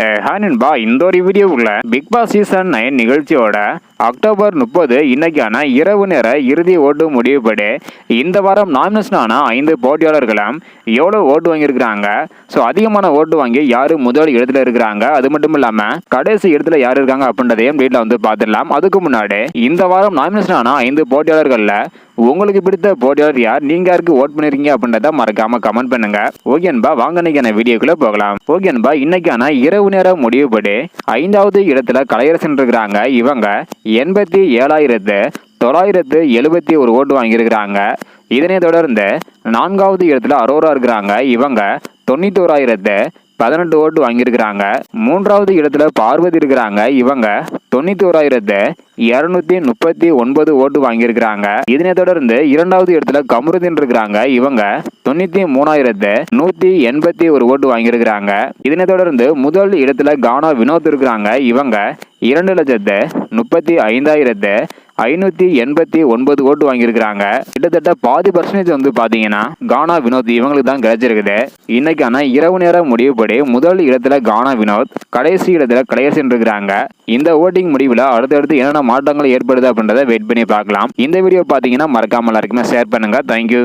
Hi நண்பா இந்த ஒரு உள்ள பிக் பாஸ் சீசன் நைன் நிகழ்ச்சியோட அக்டோபர் முப்பது இன்னைக்கான இரவு நேர இறுதி ஓட்டு முடிவுபடி இந்த வாரம் நாமினேஷனான ஐந்து போட்டியாளர்களும் எவ்வளோ ஓட்டு வாங்கியிருக்கிறாங்க? ஸோ அதிகமான ஓட்டு வாங்கி யார் முதல் இடத்துல இருக்கிறாங்க? அது மட்டும் இல்லாமல் கடைசி இடத்துல யார் இருக்காங்க அப்படின்றதையும் வீட்டில் வந்து பார்த்துடலாம். அதுக்கு முன்னாடி இந்த வாரம் நாமினேஷனான ஐந்து போட்டியாளர்களில் உங்களுக்கு பிடித்த போட்டியாளர் யார்? நீங்க யாருக்கு ஓட் பண்ணிருக்கீங்க அப்படின்றத மறக்காம கமெண்ட் பண்ணுங்க. ஓகேன்பா வாங்க இன்னைக்கான வீடியோக்குள்ள போகலாம். ஓகேன்பா இன்னைக்கான இரவு நேரம் முடிவுபடி ஐந்தாவது இடத்துல கலையரசன் இருக்கிறாங்க. இவங்க எண்பத்தி ஏழாயிரத்து தொள்ளாயிரத்து எழுபத்தி ஒரு ஓட்டு வாங்கியிருக்கிறாங்க. இதனை தொடர்ந்து நான்காவது இடத்துல அரோரா இருக்கிறாங்க. இவங்க தொண்ணூத்தோராயிரத்து பதினெட்டு ஓட்டு வாங்கியிருக்கிறாங்க. மூன்றாவது இடத்துல பார்வதி இருக்கிறாங்க. இவங்க தொண்ணூத்தி ஓராயிரத்து இருநூத்தி முப்பத்தி ஒன்பது ஓட்டு வாங்கியிருக்கிறாங்க. இதனை தொடர்ந்து இரண்டாவது இடத்துல கமருதீன் இருக்கிறாங்க. இவங்க தொண்ணூத்தி மூணாயிரத்து நூத்தி எண்பத்தி ஒரு ஓட்டு வாங்கியிருக்கிறாங்க. இதனை தொடர்ந்து முதல் இடத்துல கானா வினோத் இருக்கிறாங்க. இவங்க இரண்டு லட்சத்து முப்பத்தி ஐந்தாயிரத்து ஐநூத்தி எண்பத்தி ஒன்பது ஓட்டு வாங்கியிருக்கிறாங்க. கிட்டத்தட்ட பாதி பர்சன்டேஜ் வந்து பாத்தீங்கன்னா கானா வினோத் இவங்களுக்கு தான் கிடைச்சிருக்குது. இன்னைக்கான இரவு நேர முடிவுபடி முதல் இடத்துல கானா வினோத் கடைசி இடத்துல கடையரசன் இருக்கிறாங்க இந்த ஓட்டிங் முடிவில் அடுத்தடுத்து என்னென்ன மாற்றங்கள் ஏற்படுது அப்படின்றத வெயிட் பண்ணி பார்க்கலாம். இந்த வீடியோ பார்த்தீங்கன்னா மறக்காம எல்லாருக்குமே ஷேர் பண்ணுங்க. தேங்க்யூ